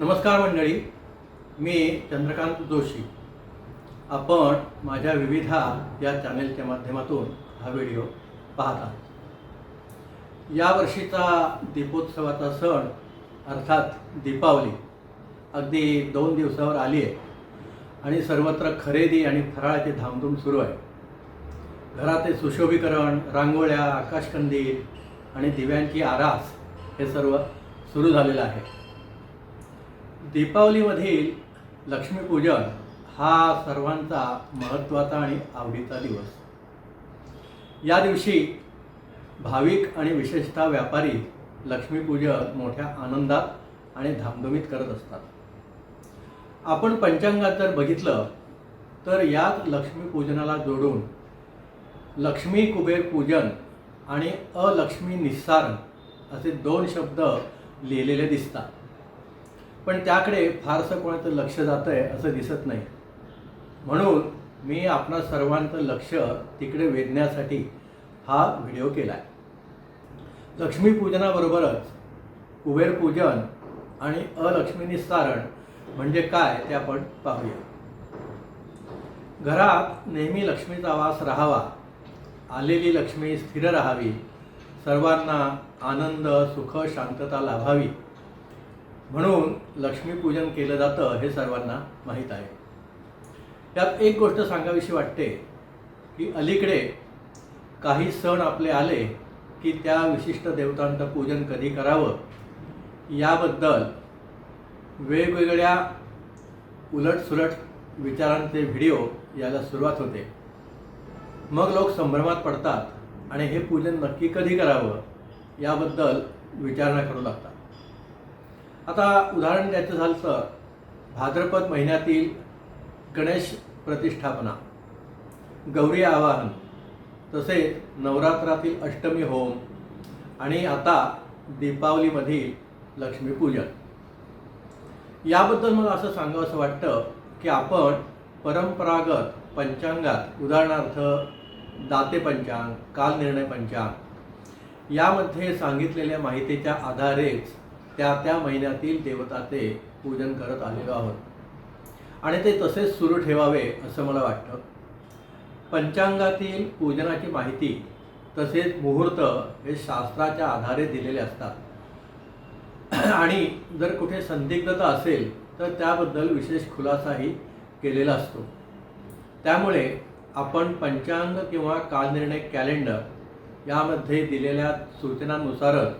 नमस्कार मंडळी मी चंद्रकांत जोशी. आपण माझ्या विविधा या चॅनेलच्या माध्यमातून हा व्हिडिओ पाहत आहात. यावर्षीचा दीपोत्सवाचा सण अर्थात दीपावली अगदी दोन दिवसावर आली आहे. आणि सर्वत्र खरेदी आणि फराळाची धामधूम सुरू आहे. घराचे सुशोभीकरण रांगोळ्या आकाशकंदील आणि दिव्यांची आरास हे सर्व सुरू झालेलं आहे. दीपावलीमधील लक्ष्मीपूजन हा सर्वांचा महत्त्वाचा आणि आवडीचा दिवस. या दिवशी भाविक आणि विशेषतः व्यापारी लक्ष्मीपूजन मोठ्या आनंदात आणि धामधुमीत करत असतात. आपण पंचांगात जर बघितलं तर यात लक्ष्मीपूजनाला जोडून लक्ष्मी कुबेर पूजन आणि अलक्ष्मी निस्सारण असे दोन शब्द लिहिलेले दिसतात. पण त्याकडे फारसं कोणाचं लक्ष जातं आहे असं दिसत नाही. म्हणून मी आपणा सर्वांचं लक्ष तिकडे वेधण्यासाठी हा व्हिडिओ केला आहे लक्ष्मीपूजनाबरोबरच कुबेर पूजन आणि अलक्ष्मी निस्तारण म्हणजे काय ते आपण पाहूया. घरात नेहमी लक्ष्मीचा वास राहावा आलेली लक्ष्मी स्थिर राहावी सर्वांना आनंद सुख शांतता लाभावी. म्हणून लक्ष्मीपूजन केलं जातं हे सर्वांना माहीत आहे. त्यात एक गोष्ट सांगावीशी वाटते की अलीकडे काही सण आपले आले की त्या विशिष्ट देवतांचं पूजन कधी करावं? याबद्दल वेगवेगळ्या उलटसुलट विचारांचे व्हिडिओ याला सुरुवात होते. मग लोक संभ्रमात पडतात आणि हे पूजन नक्की कधी करावं? याबद्दल विचारणा करू लागतात. आता उदाहरण द्यायचं झालं तर भाद्रपद महिन्यातील गणेश प्रतिष्ठापना गौरी आवाहन तसेच नवरात्रातील अष्टमी होम आणि आता दीपावलीमधील लक्ष्मीपूजन. याबद्दल मला असं सांगावं असं वाटतं की आपण परंपरागत पंचांगात उदाहरणार्थ दाते पंचांग कालनिर्णय पंचांग यामध्ये सांगितलेल्या माहितीच्या आधारेच त्या त्या महिन्यातील देवताचे पूजन करत आलेलो आहोत. आणि ते तसेच सुरू ठेवावे असं मला वाटतं. पंचांगातील पूजनाची माहिती तसेच मुहूर्त हे शास्त्राच्या आधारे दिलेले असतात. आणि जर कुठे संदिग्धता असेल तर त्याबद्दल विशेष खुलासाही केलेला असतो. त्यामुळे आपण पंचांग किंवा कालनिर्णय कॅलेंडर यामध्ये दिलेल्या सूचनांनुसारच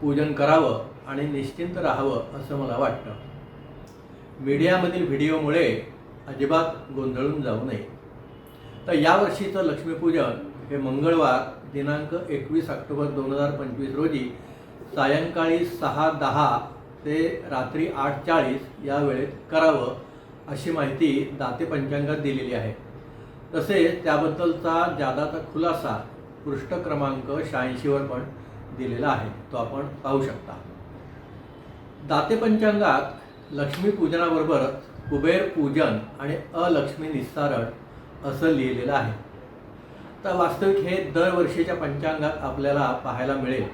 पूजन करावं आणि निश्चिंत राहावं असं मला वाटतं. मीडियामधील व्हिडिओमुळे अजिबात गोंधळून जाऊ नये. तर यावर्षीचं लक्ष्मीपूजन हे मंगळवार दिनांक एकवीस ऑक्टोबर दोन हजार पंचवीस रोजी सायंकाळी सहा दहा ते रात्री आठ चाळीस या वेळेत करावं अशी माहिती दाते पंचांगात दिलेली आहे. तसेच त्याबद्दलचा जादाचा खुलासा पृष्ठ क्रमांक शहाऐंशीवर पण दिलेला आहे. तो आपण पाहू शकता. दाते पंचांगात लक्ष्मीपूजनाबरोबरच कुबेर पूजन आणि अलक्ष्मी निस्सारण असं लिहिलेलं आहे. तर वास्तविक हे दरवर्षीच्या पंचांगात आपल्याला पाहायला मिळेल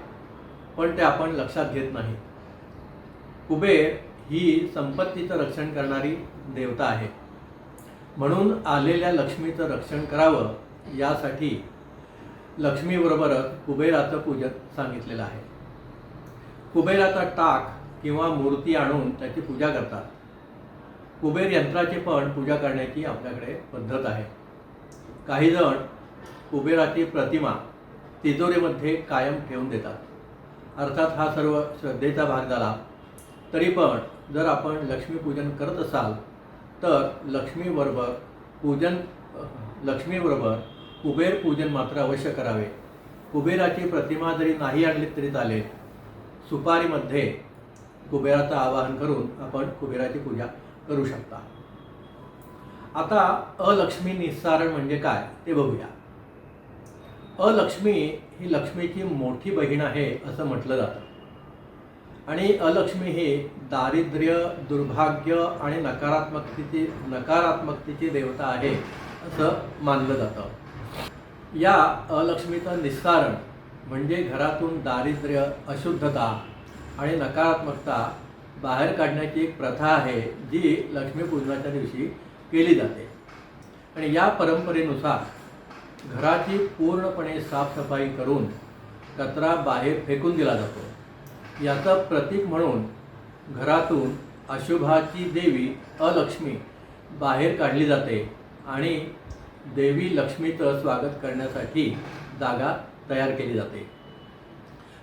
पण ते आपण लक्षात घेत नाही. कुबेर ही संपत्तीचं रक्षण करणारी देवता आहे. म्हणून आलेल्या लक्ष्मीचं रक्षण करावं यासाठी लक्ष्मीबरोबरच कुबेराचं पूजन सांगितलेलं आहे. कुबेराचा टाक किंवा मूर्ती आणून त्याची पूजा करतात. कुबेर यंत्राची पण पूजा करण्याची आपल्याकडे पद्धत आहे. काही जण कुबेराची प्रतिमा तिजोरीमध्ये कायम ठेवून देतात. अर्थात हा सर्व श्रद्धेचा भाग झाला. तरी पण जर आपण लक्ष्मीपूजन करत असाल तर लक्ष्मीबरोबर पूजन लक्ष्मीबरोबर कुबेर पूजन मात्र अवश्य करावे. कुबेराची प्रतिमा जरी नाही आणली तरी चालेल. सुपारीमध्ये कुबेराचं आवाहन करून आपण कुबेराची पूजा करू शकता. आता अलक्ष्मी निस्सारण म्हणजे काय ते बघूया. अलक्ष्मी ही लक्ष्मीची मोठी बहीण आहे असं म्हटलं जातं. आणि अलक्ष्मी ही दारिद्र्य दुर्भाग्य आणि नकारात्मकतेची नकारात्मकतेची देवता आहे असं मानलं जातं. या अलक्ष्मीचं निस्सारण म्हणजे घरातून दारिद्र्य अशुद्धता आणि नकारात्मकता बाहेर काढण्याची एक प्रथा आहे जी लक्ष्मीपूजनाच्या दिवशी केली जाते. आणि या परंपरेनुसार घराची पूर्णपणे साफसफाई करून कचरा बाहेर फेकून दिला जातो. याचं प्रतीक म्हणून घरातून अशुभाची देवी अलक्ष्मी बाहेर काढली जाते आणि देवी लक्ष्मीचं स्वागत करण्यासाठी जागा तयार केली जाते.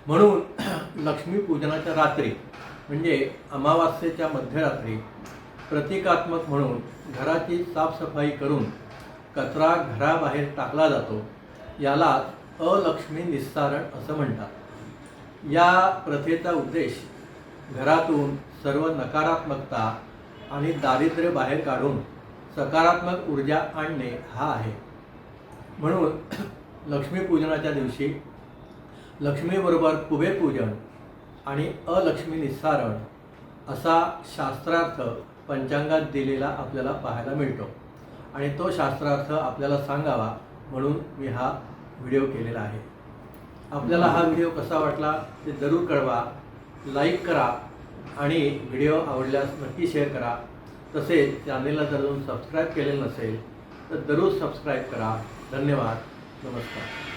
म्हणून लक्ष्मीपूजनाच्या रात्री म्हणजे अमावास्येच्या मध्यरात्री प्रतिकात्मक म्हणून घराची साफसफाई करून कचरा घराबाहेर टाकला जातो याला अलक्ष्मी निस्सारण असं म्हणतात. या प्रथेचा उद्देश घरातून सर्व नकारात्मकता आणि दारिद्र्य बाहेर काढून सकारात्मक ऊर्जा आणणे हा आहे. म्हणून लक्ष्मीपूजनाच्या दिवशी लक्ष्मीबरोबर कुबेरपूजन आणि अलक्ष्मी निस्सारण असा शास्त्रार्थ पंचांगात दिलेला आपल्याला पाहायला मिळतो. आणि तो शास्त्रार्थ आपल्याला सांगावा म्हणून मी हा व्हिडिओ केलेला आहे. आपल्याला हा व्हिडिओ कसा वाटला ते जरूर कळवा लाईक करा आणि व्हिडिओ आवडल्यास नक्की शेअर करा. तसेच चॅनेलला जर अजून सबस्क्राईब केलेलं नसेल तर जरूर सबस्क्राईब करा. धन्यवाद. नमस्कार.